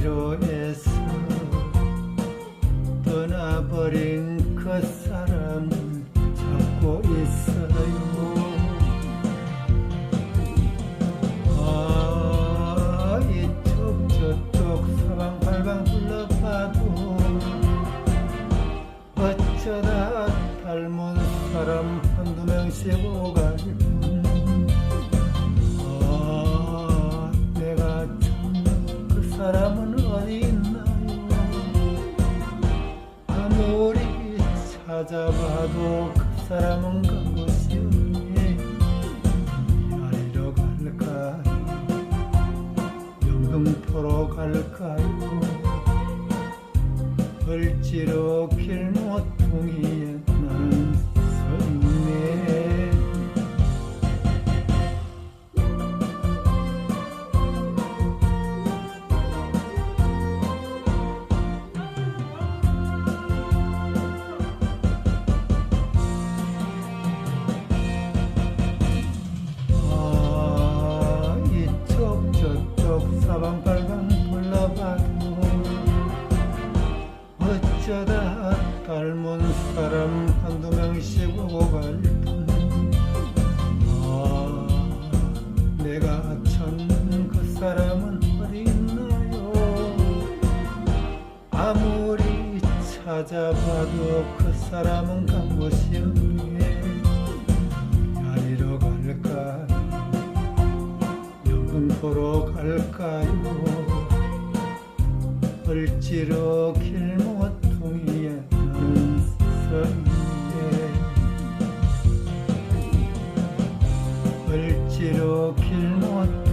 위로에서 떠나버린 그 사람 찾고 있어요. 아 이쪽 저쪽 서방팔방 둘러봐도 어쩌다 닮은 사람 한두 명씩 오가 찾아봐도 그 사람은 없네 어디로 갈까요? 영등포로 갈까요? 을지로 길모퉁이에 사방팔방 불러봐도 어쩌다 닮은 사람 한두 명씩 오고 갈뿐. 아 내가 찾는 그 사람은 어디 있나요? 아무리 찾아봐도 그 사람은 간 곳이 없네 길어 길모퉁이에 나는 성에. 을지로 길모퉁이에